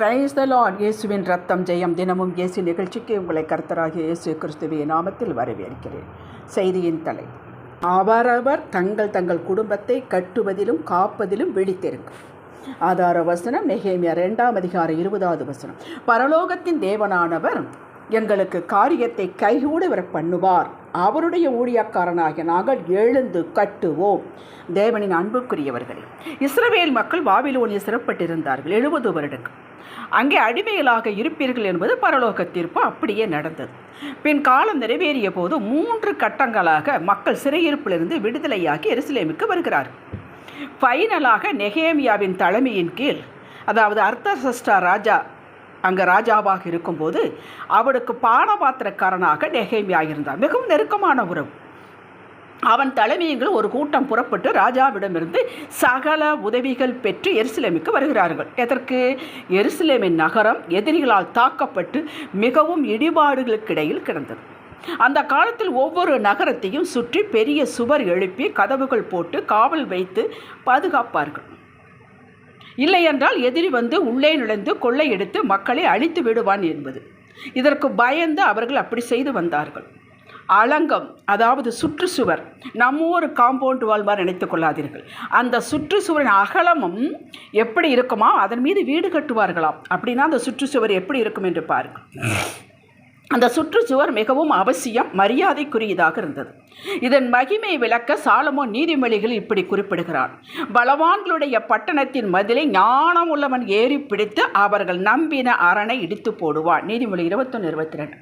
Praise the Lord இயேசுவின் ரத்தம் ஜெயம். தினமும் இயேசு நிகழ்ச்சிக்கு உங்களை கர்த்தராகிய இயேசு கிறிஸ்துவின் நாமத்தில் வரவேற்கிறேன். செய்தியின் தலை அவரவர் தங்கள் தங்கள் குடும்பத்தை கட்டுவதிலும் காப்பதிலும் விழித்திருங்கள். ஆதார வசனம் நெகேமியா ரெண்டாம் அதிகார இருபதாவது வசனம். பரலோகத்தின் தேவனானவர் எங்களுக்கு காரியத்தை கைகூட வர பண்ணுவார். அவருடைய ஊழியக்காரனாகிய நாங்கள் எழுந்து கட்டுவோம். தேவனின் அன்புக்குரியவர்களே இஸ்ரவேல் மக்கள் பாபிலோனில் சிறப்பட்டிருந்தார்கள் எழுபது வருடங்கள். அங்கே அடிமைகளாக இருப்பீர்கள் என்பது பரலோக தீர்ப்பு அப்படியே நடந்தது. பின் காலம் நிறைவேறிய போது மூன்று கட்டங்களாக மக்கள் சிறையிருப்பிலிருந்து விடுதலையாகி எருசலேமுக்கு வருகிறார்கள். ஃபைனலாக நெகேமியாவின் தலைமையின் கீழ் அதாவது அர்த்தசஸ்டா ராஜா அங்கே ராஜாவாக இருக்கும்போது அவனுக்கு பானபாத்திரக்காரனாக நெகேமியா இருந்தான். மிகவும் நெருக்கமான உறவு. அவன் தலைமையில் ஒரு கூட்டம் புறப்பட்டு ராஜாவிடமிருந்து சகல உதவிகள் பெற்று எருசலேமுக்கு வருகிறார்கள். எதற்கு? எருசலேமின் நகரம் எதிரிகளால் தாக்கப்பட்டு மிகவும் இடிபாடுகளுக்கிடையில் கிடந்தது. அந்த காலத்தில் ஒவ்வொரு நகரத்தையும் சுற்றி பெரிய சுவர் எழுப்பி கதவுகள் போட்டு காவல் வைத்து பாதுகாப்பார்கள். இல்லை என்றால் எதிரி வந்து உள்ளே நுழைந்து கொள்ளையெடுத்து மக்களை அழித்து விடுவான் என்பது. இதற்கு பயந்து அவர்கள் அப்படி செய்து வந்தார்கள். அலங்கம் அதாவது சுற்றுச்சுவர் நம்ம ஒரு காம்பவுண்ட் வால் மாதிரி நினைத்துக் கொள்ளாதீர்கள். அந்த சுற்றுச்சுவரின் அகலமும் எப்படி இருக்குமா? அதன் மீது வீடு கட்டுவார்களாம். அப்படின்னா அந்த சுற்றுச்சுவர் எப்படி இருக்கும் என்று பாருங்கள். அந்த சுற்றுச்சுவர் மிகவும் அவசியம் மரியாதைக்குரியதாக இருந்தது. இதன் மகிமை விளக்க சாலமோ நீதிமொழிகள் இப்படி குறிப்பிடுகிறான் பலவான்களுடைய பட்டணத்தின் மதிலை ஞானம் உள்ளவன் ஏறி பிடித்து அவர்கள் நம்பின அரணை இடித்து போடுவான். நீதிமொழி இருபத்தொன்று இருபத்தி ரெண்டு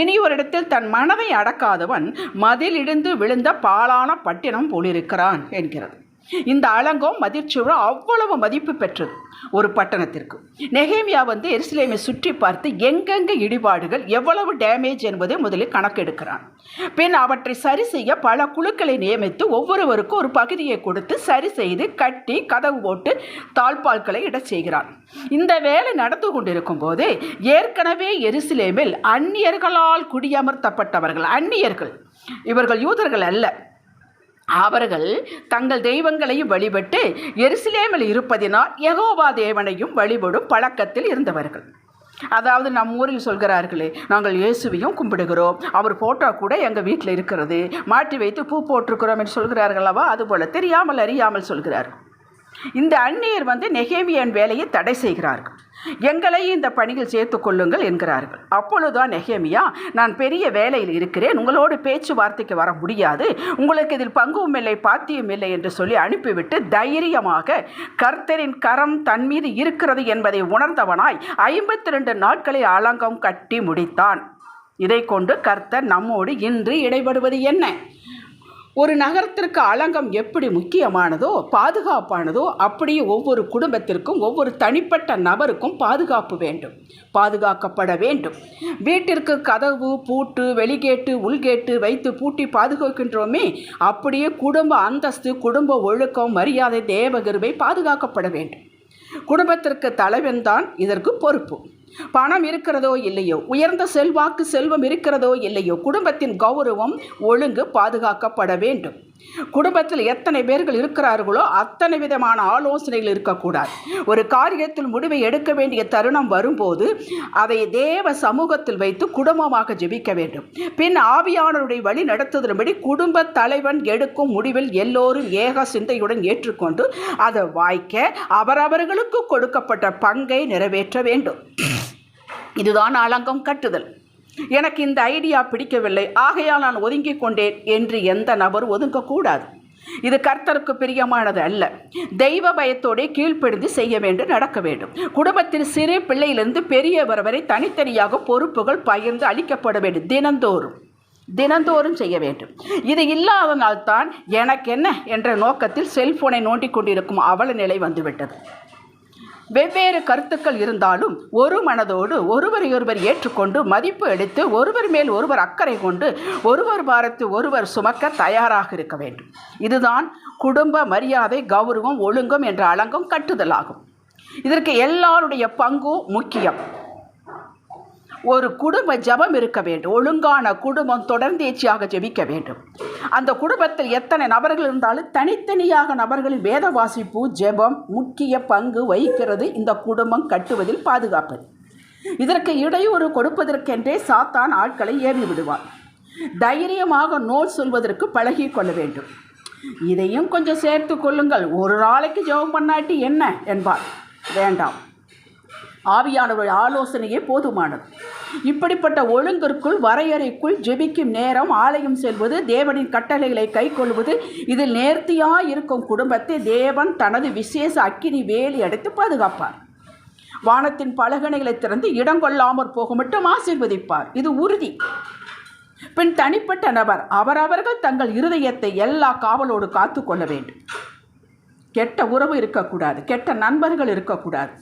இனி ஒரு இடத்தில் தன் மனதை அடக்காதவன் மதில் இடிந்து விழுந்த பாலான பட்டினம் போலிருக்கிறான் என்கிறது. இந்த அலங்கம் மதிர்ச்சுவர் அவ்வளவு மதிப்பு பெற்றது. ஒரு பட்டணத்திற்கு. நெகேமியா வந்து எருசலேமை சுற்றி பார்த்து எங்கெங்கே இடிபாடுகள் எவ்வளவு டேமேஜ் என்பதை முதலில் கணக்கெடுக்கிறான். பின் அவற்றை சரி செய்ய பல குழுக்களை நியமித்து ஒவ்வொருவருக்கும் ஒரு பகுதியை கொடுத்து சரி செய்து கட்டி கதவு போட்டு தாழ்பால்களை இடச் செய்கிறான். இந்த வேலை நடந்து கொண்டிருக்கும் போது ஏற்கனவே எருசலேமில் அந்நியர்களால் குடியமர்த்தப்பட்டவர்கள் அந்நியர்கள். இவர்கள் யூதர்கள் அல்ல. அவர்கள் தங்கள் தெய்வங்களையும் வழிபட்டு எருசலேமில் இருப்பதினால் யகோவா தேவனையும் வழிபடும் பழக்கத்தில் இருந்தவர்கள். அதாவது நம் ஊரில் சொல்கிறார்களே நாங்கள் இயேசுவையும் கும்பிடுகிறோம். அவர் போட்டோ கூட எங்கள் வீட்டில் இருக்கிறது. மாட்டி வைத்து பூ போட்டிருக்கிறோம் என்று சொல்கிறார்களவா அதுபோல் தெரியாமல் அறியாமல் சொல்கிறார்கள். இந்த அந்நியர் வந்து நெகேமியன் வேலையை தடை செய்கிறார்கள். எங்களையும் இந்த பணியில் சேர்த்து கொள்ளுங்கள் என்கிறார்கள். அப்பொழுதுதான் நெகேமியா நான் பெரிய வேலையில் இருக்கிறேன் உங்களோடு பேச்சுவார்த்தைக்கு வர முடியாது உங்களுக்கு இதில் பங்குவும் இல்லை பாத்தியும் இல்லை என்று சொல்லி அனுப்பிவிட்டு தைரியமாக கர்த்தரின் கரம் தன் மீது இருக்கிறது என்பதை உணர்ந்தவனாய் ஐம்பத்தி ரெண்டு நாட்களை அலங்கம் கட்டி முடித்தான். இதை கொண்டு கர்த்தர் நம்மோடு இன்று இடைபடுவது என்ன? ஒரு நகரத்திற்கு அலங்கம் எப்படி முக்கியமானதோ பாதுகாப்பானதோ அப்படியே ஒவ்வொரு குடும்பத்திற்கும் ஒவ்வொரு தனிப்பட்ட நபருக்கும் பாதுகாப்பு வேண்டும். பாதுகாக்கப்பட வேண்டும். வீட்டிற்கு கதவு பூட்டு வெளிகேட்டு உள்கேட்டு வைத்து பூட்டி பாதுகாக்கின்றோமே அப்படியே குடும்ப அந்தஸ்து குடும்ப ஒழுக்கம் மரியாதை தேவகிருவை பாதுகாக்கப்பட வேண்டும். குடும்பத்திற்கு தலைவன் தான் இதற்கு பொறுப்பு. பணம் இருக்கிறதோ இல்லையோ? உயர்ந்த செல்வாக்கு செல்வம் இருக்கிறதோ இல்லையோ? குடும்பத்தின் கௌரவம் ஒழுங்கு பாதுகாக்கப்பட வேண்டும். குடும்பத்தில் எத்தனை பேர்கள் இருக்கிறார்களோ அத்தனை விதமான ஆலோசனைகள் இருக்கக்கூடாது. ஒரு காரியத்தில் முடிவை எடுக்க வேண்டிய தருணம் வரும்போது அதை தேவ சமூகத்தில் வைத்து குடும்பமாக ஜெபிக்க வேண்டும். பின் ஆவியானவருடைய வழி நடத்துதன்படி குடும்ப தலைவன் எடுக்கும் முடிவில் எல்லோரும் ஏக சிந்தையுடன் ஏற்றுக்கொண்டு அதை வாய்க்க அவரவர்களுக்கு கொடுக்கப்பட்ட பங்கை நிறைவேற்ற வேண்டும். இதுதான் அலங்கம் கட்டுதல். எனக்கு இந்த ஐடியா பிடிக்கவில்லை. ஆகையால் நான் ஒதுங்கிக் கொண்டேன் என்று எந்த நபர் ஒதுங்கக்கூடாது. இது கர்த்தருக்கு பிரியமானது அல்ல. தெய்வ பயத்தோடே கீழ்ப்படிந்து செய்ய வேண்டும் நடக்க வேண்டும். குடும்பத்தில் சிறு பிள்ளையிலிருந்து பெரியவர் வரை தனித்தனியாக பொறுப்புகள் பகிர்ந்து அளிக்கப்பட வேண்டும். தினந்தோறும். தினந்தோறும் செய்ய வேண்டும். இது இல்லாதனால்தான் எனக்கு என்ன என்ற நோக்கத்தில் செல்போனை நோண்டிக் கொண்டிருக்கும் அவல நிலை வந்துவிட்டது. வெவ்வேறு கருத்துக்கள் இருந்தாலும் ஒரு மனதோடு ஒருவரை ஒருவர் ஏற்றுக்கொண்டு மதிப்பு எடுத்து ஒருவர் மேல் ஒருவர் அக்கறை கொண்டு ஒருவர் பாரத்து ஒருவர் சுமக்க தயாராக இருக்க வேண்டும். இதுதான் குடும்ப மரியாதை கௌரவம் ஒழுங்கம் என்ற அலங்கம் கட்டுதலாகும். இதற்கு எல்லாருடைய பங்கும் முக்கியம். ஒரு குடும்ப ஜெபம் இருக்க வேண்டும். ஒழுங்கான குடும்பம் தொடர்ந்தேச்சியாக ஜெபிக்க வேண்டும். அந்த குடும்பத்தில் எத்தனை நபர்கள் இருந்தாலும் தனித்தனியாக நபர்களின் வேத வாசிப்பு ஜெபம் முக்கிய பங்கு வகிக்கிறது. இந்த குடும்பம் கட்டுவதில் பாதுகாப்பது இதற்கு இடையூறு கொடுப்பதற்கென்றே சாத்தான் ஆட்களை ஏவி விடுவார் தைரியமாக நோல் சொல்வதற்கு பழகி கொள்ள வேண்டும். இதையும் கொஞ்சம் சேர்த்து கொள்ளுங்கள். ஒரு நாளைக்கு ஜெபம் பண்ணாட்டி என்ன? என்பார். வேண்டாம். ஆவியானவருடைய ஆலோசனையே போதுமானது. இப்படிப்பட்ட ஒழுங்கிற்குள் வரையறைக்குள் ஜெபிக்கும் நேரம் ஆலயம் செல்வது தேவனின் கட்டளைகளை கை கொள்வது இதில் நேர்த்தியாக இருக்கும் குடும்பத்தை தேவன் தனது விசேஷ அக்கினி வேலி அடைத்து பாதுகாப்பார். வானத்தின் பலகனைகளை திறந்து இடம் கொள்ளாமற் போக மட்டும் ஆசீர்வதிப்பார். இது உறுதி. பின் தனிப்பட்ட நபர் அவரவர்கள் தங்கள் இருதயத்தை எல்லா காவலோடு காத்து கொள்ள வேண்டும். கெட்ட உறவு இருக்கக்கூடாது கெட்ட நண்பர்கள் இருக்கக்கூடாது.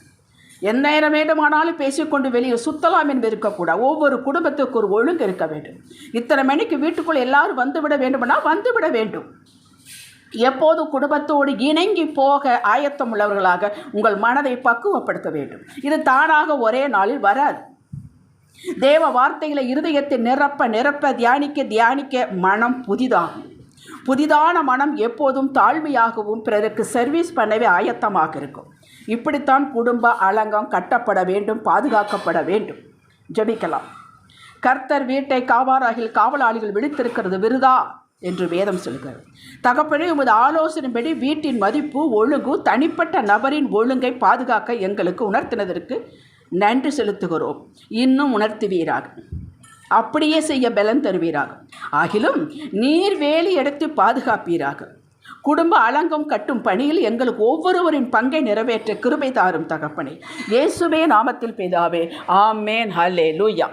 எந்த நேரம் வேண்டுமானாலும் பேசிக்கொண்டு வெளியே சுத்தலாம் என்று இருக்கக்கூடாது ஒவ்வொரு குடும்பத்துக்கு ஒரு ஒழுங்கு இருக்க வேண்டும். இத்தனை மணிக்கு வீட்டுக்குள் எல்லாரும் வந்துவிட வேண்டுமெனா வந்துவிட வேண்டும். எப்போது குடும்பத்தோடு இணங்கி போக ஆயத்தம் உள்ளவர்களாக உங்கள் மனதை பக்குவப்படுத்த வேண்டும். இது தானாக ஒரே நாளில் வராது. தேவ வார்த்தைகளை இருதயத்தை நிரப்ப நிரப்ப தியானிக்க தியானிக்க மனம் புதிதாகும். புதிதான மனம் எப்போதும் தாழ்மையாகவும் பிறருக்கு சர்வீஸ் பண்ணவே ஆயத்தமாக இருக்கும். இப்படித்தான் குடும்ப அலங்கம் கட்டப்பட வேண்டும் பாதுகாக்கப்பட வேண்டும். ஜபிக்கலாம். கர்த்தர் வீட்டை காவாராகில் காவலாளிகள் விடுத்திருக்கிறது விருதா? என்று வேதம் சொல்கிறது. தகப்பனே உமது ஆலோசனைப்படி வீட்டின் மதிப்பு ஒழுங்கு தனிப்பட்ட நபரின் ஒழுங்கை பாதுகாக்க எங்களுக்கு உணர்த்தினதற்கு நன்றி செலுத்துகிறோம். இன்னும் உணர்த்துவீராக. அப்படியே செய்ய பலன் தருவீராக. ஆகிலும் நீர் வேலி எடுத்து பாதுகாப்பீராக. குடும்ப அலங்கம் கட்டும் பணியில் எங்களுக்கு ஒவ்வொருவரின் பங்கை நிறைவேற்ற கிருபை தாரும் தகப்பனே. இயேசுவே நாமத்தில் பிதாவே. ஆமேன். ஹலே லூயா